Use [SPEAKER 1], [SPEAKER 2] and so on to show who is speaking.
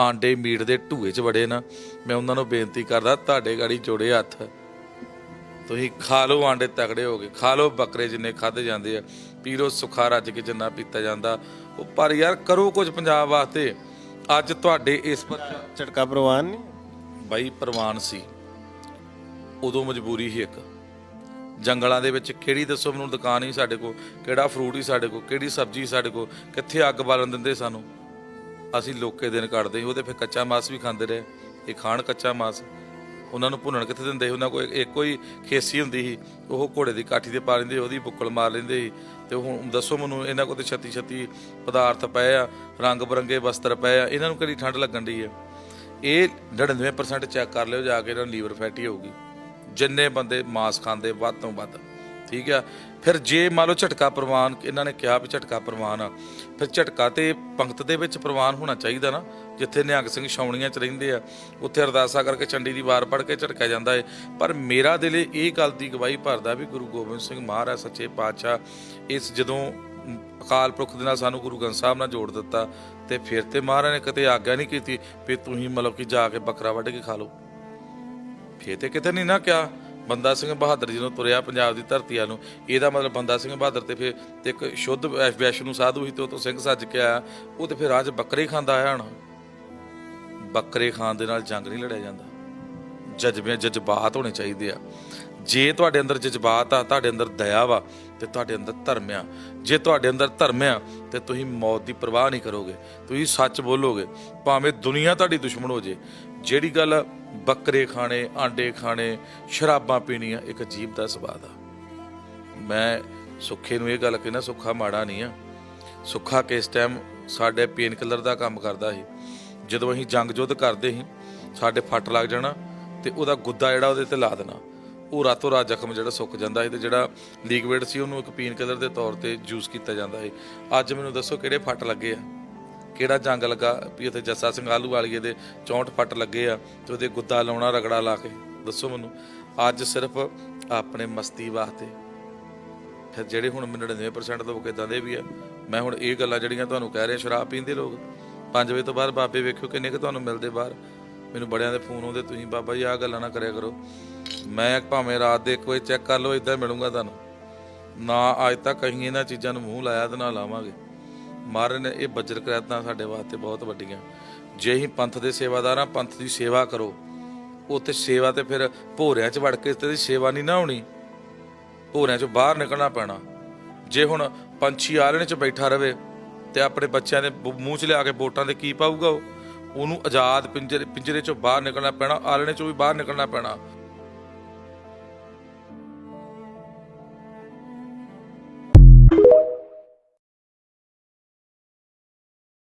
[SPEAKER 1] ਆਂਡੇ ਮੀਟ ਦੇ ਢੂਏ 'ਚ ਵੜੇ ਨਾ ਮੈਂ ਉਹਨਾਂ ਨੂੰ ਬੇਨਤੀ ਕਰਦਾ ਤੁਹਾਡੇ ਗਾੜੀ ਜੋੜੇ ਹੱਥ। ਤੁਸੀਂ ਖਾ ਲਓ ਆਂਡੇ ਤਗੜੇ ਹੋ ਗਏ ਖਾ ਲਓ ਬੱਕਰੇ ਜਿੰਨੇ ਖਾਦੇ ਜਾਂਦੇ ਆ। ਪੀਰੋ ਸੁਖਾ ਰੱਜ ਕੇ ਜਿੰਨਾ ਪੀਤਾ ਜਾਂਦਾ। ਉਹ ਪਰ ਯਾਰ ਕਰੋ ਕੁਝ ਪੰਜਾਬ ਵਾਸਤੇ। ਅੱਜ ਤੁਹਾਡੇ ਇਸ ਪਰ
[SPEAKER 2] ਝਟਕਾ ਪ੍ਰਵਾਨ ਨਹੀਂ?
[SPEAKER 1] ਬਾਈ ਪ੍ਰਵਾਨ ਸੀ। ਉਦੋਂ ਮਜਬੂਰੀ ਸੀ ਇੱਕ। ਜੰਗਲਾਂ ਦੇ ਵਿੱਚ ਕਿਹੜੀ ਦੱਸੋ ਮੈਨੂੰ ਦੁਕਾਨ ਹੀ ਸਾਡੇ ਕੋਲ ਕਿਹੜਾ ਫਰੂਟ ਹੀ ਸਾਡੇ ਕੋਲ ਕਿਹੜੀ ਸਬਜ਼ੀ ਸਾਡੇ ਕੋਲ ਕਿੱਥੇ ਅੱਗ ਬਾਲਣ ਦਿੰਦੇ ਸਾਨੂੰ? ਅਸੀਂ ਲੋਕੇ ਦਿਨ ਕੱਢਦੇ ਸੀ, ਉਹਦੇ ਫਿਰ ਕੱਚਾ ਮਾਸ ਵੀ ਖਾਂਦੇ ਰਹੇ। ਇਹ ਖਾਣ ਕੱਚਾ ਮਾਸ। ਉਹਨਾਂ ਨੂੰ ਭੁੰਨਣ ਕਿੱਥੇ ਦਿੰਦੇ ਸੀ? ਉਹਨਾਂ ਕੋਲ ਇੱਕੋ ਹੀ ਖੇਸੀ ਹੁੰਦੀ ਸੀ, ਉਹ ਘੋੜੇ ਦੀ ਕਾਠੀ ਤੇ ਪਾ ਲੈਂਦੇ ਉਹਦੀ ਬੁੱਕਲ ਮਾਰ ਲੈਂਦੇ ਸੀ। ਤੇ ਹੁਣ ਦੱਸੋ ਮੈਨੂੰ, ਇਹਨਾਂ ਕੋਲ ਤੇ ਛੱਤੀ ਛੱਤੀ ਪਦਾਰਥ ਪਏ ਆ, ਰੰਗ ਬਰੰਗੇ ਵਸਤਰ ਪਏ ਆ, ਇਹਨਾਂ ਨੂੰ ਕਿਹੜੀ ਠੰਡ ਲੱਗਣ ਦੀ ਹੈ ਇਹ 99% ਚੈੱਕ ਕਰ ਲਿਓ, ਜਾ ਕੇ ਇਹਨਾਂ ਨੂੰ ਲੀਵਰ ਫੈਟੀ ਹੋਊਗੀ। ਜਿੰਨੇ ਬੰਦੇ ਮਾਸ ਖਾਂਦੇ ਵੱਧ ਤੋਂ ਵੱਧ। ਠੀਕ ਆ। ਫਿਰ ਜੇ ਮੰਨ ਲਓ ਝਟਕਾ ਪ੍ਰਵਾਨ, ਇਹਨਾਂ ਨੇ ਕਿਹਾ ਵੀ ਝਟਕਾ ਪ੍ਰਵਾਨ ਆ, ਫਿਰ ਝਟਕਾ ਤੇ ਪੰਕਤ ਦੇ ਵਿੱਚ ਪ੍ਰਵਾਨ ਹੋਣਾ ਚਾਹੀਦਾ ਨਾ, ਜਿੱਥੇ ਨਿਹੰਗ ਸਿੰਘ ਛਾਉਣੀਆਂ 'ਚ ਰਹਿੰਦੇ ਆ, ਉੱਥੇ ਅਰਦਾਸਾ ਕਰਕੇ ਚੰਡੀ ਦੀ ਵਾਰ ਪੜ੍ਹ ਕੇ ਝਟਕਿਆ ਜਾਂਦਾ ਏ। ਪਰ ਮੇਰਾ ਦਿਲ ਇਹ ਗੱਲ ਦੀ ਗਵਾਹੀ ਭਰਦਾ ਵੀ ਗੁਰੂ ਗੋਬਿੰਦ ਸਿੰਘ ਮਹਾਰਾਜ ਸੱਚੇ ਪਾਤਸ਼ਾਹ ਇਸ ਜਦੋਂ ਅਕਾਲ ਪੁਰਖ ਦੇ ਨਾਲ ਸਾਨੂੰ ਗੁਰੂ ਗ੍ਰੰਥ ਸਾਹਿਬ ਨਾਲ ਜੋੜ ਦਿੱਤਾ ਤੇ ਫਿਰ ਤੇ ਮਹਾਰਾਜ ਨੇ ਕਦੇ ਆਗਿਆ ਨਹੀਂ ਕੀਤੀ ਵੀ ਤੁਸੀਂ ਮਤਲਬ ਕਿ ਜਾ ਕੇ ਬੱਕਰਾ ਵੱਢ ਕੇ ਖਾ ਲਓ। ਫੇਰ ਤੇ ਕਿਤੇ ਨਹੀਂ ਨਾ ਕਿਹਾ। ਬੰਦਾ ਸਿੰਘ ਬਹਾਦਰ ਜਦੋਂ ਤੁਰਿਆ ਪੰਜਾਬ ਦੀ ਧਰਤੀ ਵੱਲ ਨੂੰ। ਇਹਦਾ ਮਤਲਬ ਬੰਦਾ ਸਿੰਘ ਬਹਾਦਰ ਤੇ ਫਿਰ ਤੇ ਇੱਕ ਸ਼ੁੱਧ ਵੈ- ਵੈਸ਼ਨੂ ਸਾਧੂ ਸੀ ਤੇ ਉਹ ਸਿੰਘ ਸੱਜ ਕੇ ਆਇਆ। ਉਹ ਤੇ ਫਿਰ ਰਾਜ ਬੱਕਰੇ ਖਾਂਦਾ ਆਇਆ ਹਣਾ। ਬੱਕਰੇ ਖਾਣ ਦੇ ਨਾਲ ਜੰਗ ਨਹੀਂ ਲੜਿਆ ਜਾਂਦਾ। ਜਜ਼ਬੇ ਜਜ਼ਬਾਤ ਹੋਣੇ ਚਾਹੀਦੇ ਆ। ਜੇ ਤੁਹਾਡੇ ਅੰਦਰ ਜਜ਼ਬਾਤ ਆ, ਤੁਹਾਡੇ ਅੰਦਰ ਦਇਆ ਵਾ, ਤੇ ਤੁਹਾਡੇ ਅੰਦਰ ਧਰਮ ਆ। ਜੇ ਤੁਹਾਡੇ ਅੰਦਰ ਧਰਮ ਆ, ਤੇ ਤੁਸੀਂ ਮੌਤ ਦੀ ਪਰਵਾਹ ਨਹੀਂ ਕਰੋਗੇ। ਤੁਸੀਂ ਸੱਚ ਬੋਲੋਗੇ, ਭਾਵੇਂ ਦੁਨੀਆ ਤੁਹਾਡੀ ਦੁਸ਼ਮਣ ਹੋ ਜੇ। ਜਿਹੜੀ ਗੱਲ ਬੱਕਰੇ ਖਾਣੇ, ਆਂਡੇ ਖਾਣੇ, ਸ਼ਰਾਬਾਂ ਪੀਣੀਆਂ, ਇੱਕ ਅਜੀਬ ਦਾ ਸਵਾਦ ਆ ਮੈਂ ਸੁੱਖੇ ਨੂੰ ਇਹ ਗੱਲ ਕਹਿਣਾ ਸੁੱਖਾ ਮਾੜਾ ਨਹੀਂ ਆ। ਸੁੱਖਾ ਕਿਸ ਟਾਈਮ ਸਾਡੇ ਪੇਨ ਕਿਲਰ ਦਾ ਕੰਮ ਕਰਦਾ ਸੀ। ਜਦੋਂ ਅਸੀਂ ਜੰਗ ਯੁੱਧ ਕਰਦੇ ਸੀ, ਸਾਡੇ ਫੱਟ ਲੱਗ ਜਾਣਾ, ਤੇ ਉਹਦਾ ਗੁੱਦਾ ਜਿਹੜਾ ਉਹਦੇ ਤੇ ਲਾ ਦੇਣਾ। ਉਹ ਰਾਤੋਂ ਰਾਤ ਜ਼ਖਮ ਜਿਹੜਾ ਸੁੱਕ ਜਾਂਦਾ ਹੈ ਤੇ ਜਿਹੜਾ ਲਿਕਵਿਡ ਸੀ ਉਹਨੂੰ ਇੱਕ ਪੇਨ ਕਿਲਰ ਦੇ ਤੌਰ ਤੇ ਯੂਜ਼ ਕੀਤਾ ਜਾਂਦਾ ਹੈ ਅੱਜ ਮੈਨੂੰ ਦੱਸੋ ਕਿਹੜੇ ਫੱਟ ਲੱਗੇ ਆ? ਕਿਹੜਾ ਜੰਗ ਲੱਗਾ ਵੀ ਉੱਥੇ ਜੱਸਾ ਸਿੰਘ ਆਲੂ ਵਾਲੀਏ ਦੇ 64 ਫੱਟ ਲੱਗੇ ਆ ਤੇ ਉਹਦੇ ਗੁੱਦਾ ਲਾਉਣਾ ਰਗੜਾ ਲਾ ਕੇ? ਦੱਸੋ ਮੈਨੂੰ। ਅੱਜ ਸਿਰਫ ਆਪਣੇ ਮਸਤੀ ਵਾਸਤੇ। ਫਿਰ ਜਿਹੜੇ ਹੁਣ 99% ਲੋਕ ਇਦਾਂ ਦੇ ਵੀ ਆ, ਮੈਂ ਹੁਣ ਇਹ ਗੱਲਾਂ ਜਿਹੜੀਆਂ ਤੁਹਾਨੂੰ ਕਹਿ ਰਿਹਾ, ਸ਼ਰਾਬ ਪੀਂਦੇ ਲੋਕ। 5 ਵਜੇ ਤੋਂ ਬਾਅਦ ਬਾਬੇ ਵੇਖਿਓ ਕਿੰਨੇ ਕਿ ਤੁਹਾਨੂੰ ਮਿਲਦੇ ਬਾਹਰ। ਮੈਨੂੰ ਬੜਿਆਂ ਦੇ ਫੋਨ ਆਉਂਦੇ, ਤੁਸੀਂ ਬਾਬਾ ਜੀ ਆਹ ਗੱਲਾਂ ਨਾ ਕਰਿਆ ਕਰੋ। ਮੈਂ ਭਾਵੇਂ ਰਾਤ ਦੇ ਇੱਕ ਵਜੇ ਚੈੱਕ ਕਰ ਲਓ ਇਦਾਂ ਮਿਲੂੰਗਾ ਤੁਹਾਨੂੰ। ਨਾ ਅੱਜ ਤੱਕ ਅਸੀਂ ਇਹਨਾਂ ਚੀਜ਼ਾਂ ਨੂੰ ਮੂੰਹ ਲਾਇਆ ਤੇ ਨਾ ਲਾਵਾਂਗੇ। ਮਹਾਰਾਜ ਨੇ ਇਹ ਬਜਰ ਕਰਾਤਾਂ ਸਾਡੇ ਵਾਸਤੇ ਬਹੁਤ ਵੱਡੀਆਂ। ਜੇ ਅਸੀਂ ਪੰਥ ਦੇ ਸੇਵਾਦਾਰਾਂ ਪੰਥ ਦੀ ਸੇਵਾ ਕਰੋ। ਉੱਥੇ ਸੇਵਾ ਤੇ ਫਿਰ ਭੋਰਿਆਂ 'ਚ ਵੜ ਕੇ ਤੇ ਸੇਵਾ ਨਹੀਂ ਨਾ ਹੋਣੀ। ਭੋਰਿਆਂ 'ਚੋਂ ਬਾਹਰ ਨਿਕਲਣਾ ਪੈਣਾ। ਜੇ ਹੁਣ ਪੰਛੀ ਆਲਣੇ 'ਚ ਬੈਠਾ ਰਵੇ ਤੇ ਆਪਣੇ ਬੱਚਿਆਂ ਦੇ ਮੂੰਹ 'ਚ ਲਿਆ ਕੇ ਵੋਟਾਂ ਦੇ ਕੀ ਪਾਊਗਾ ਉਹ? ਉਹਨੂੰ ਆਜ਼ਾਦ ਪਿੰਜਰੇ ਪਿੰਜਰੇ 'ਚੋਂ ਬਾਹਰ ਨਿਕਲਣਾ ਪੈਣਾ ਆਲਣੇ 'ਚੋਂ ਵੀ ਬਾਹਰ ਨਿਕਲਣਾ ਪੈਣਾ।